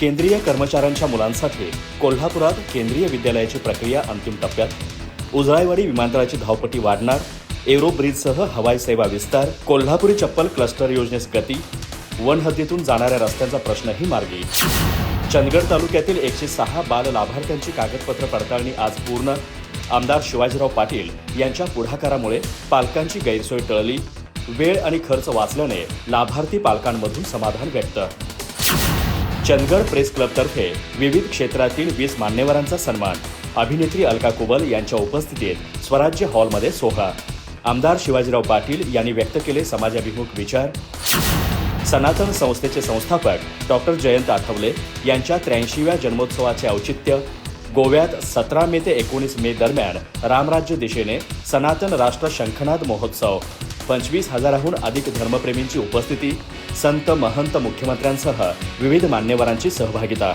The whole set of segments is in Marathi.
केंद्रीय कर्मचाऱ्यांच्या मुलांसाठी कोल्हापुरात केंद्रीय विद्यालयाची प्रक्रिया अंतिम टप्प्यात. उजळाईवाडी विमानतळाची धावपट्टी वाढणार. एरो ब्रिजसह हवाई सेवा विस्तार. कोल्हापुरी चप्पल क्लस्टर योजनेस गती. वन हद्दीतून जाणाऱ्या रस्त्यांचा प्रश्नही मार्गी. चंदगड तालुक्यातील एकशे सहा बाल लाभार्थ्यांची कागदपत्र पडताळणी आज पूर्ण. आमदार शिवाजीराव पाटील यांच्या पुढाकारामुळे पालकांची गैरसोय टळली. वेळ आणि खर्च वाचल्याने लाभार्थी पालकांमधून समाधान व्यक्त. चंदगड प्रेस क्लबतर्फे विविध क्षेत्रातील वीस मान्यवरांचा सन्मान. अभिनेत्री अलका कुबल यांच्या उपस्थितीत स्वराज्य हॉलमध्ये सोहळा. आमदार शिवाजीराव पाटील यांनी व्यक्त केले समाजाभिमुख विचार. सनातन संस्थेचे संस्थापक डॉक्टर जयंत आठवले यांच्या त्र्याऐंशीव्या जन्मोत्सवाचे औचित्य. गोव्यात सतरा मे ते एकोणीस मे दरम्यान रामराज्य दिशेने सनातन राष्ट्र शंखनाद महोत्सव. पंचवीस हजाराहून अधिक धर्मप्रेमींची उपस्थिती संत महंत मुख्यमंत्र्यांसह विविध मान्यवरांची सहभागिता.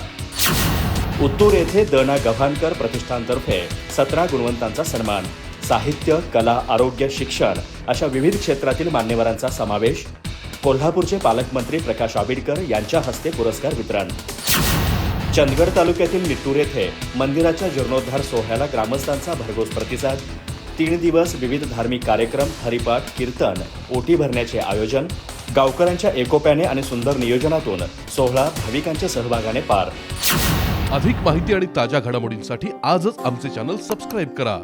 उत्तूर येथे दना गव्हाणकर प्रतिष्ठानतर्फे सतरा गुणवंतांचा सन्मान साहित्य कला आरोग्य शिक्षण अशा विविध क्षेत्रातील मान्यवरांचा समावेश कोल्हापूरचे पालकमंत्री प्रकाश आबिडकर यांच्या हस्ते पुरस्कार वितरण. चंदगड तालुक्यातील निट्टूर येथे मंदिराच्या जीर्णोद्धार सोहळ्याला ग्रामस्थांचा भरघोस प्रतिसाद तीन दिवस विविध धार्मिक कार्यक्रम हरिपाठ कीर्तन ओटी भरण्याचे आयोजन गावकऱ्यांच्या एकोप्याने आणि सुंदर नियोजनातून सोहळा भाविकांच्या सहभागाने पार. अधिक माहिती आणि ताज्या घडामोडींसाठी आजच आमचे चॅनल सबस्क्राईब करा.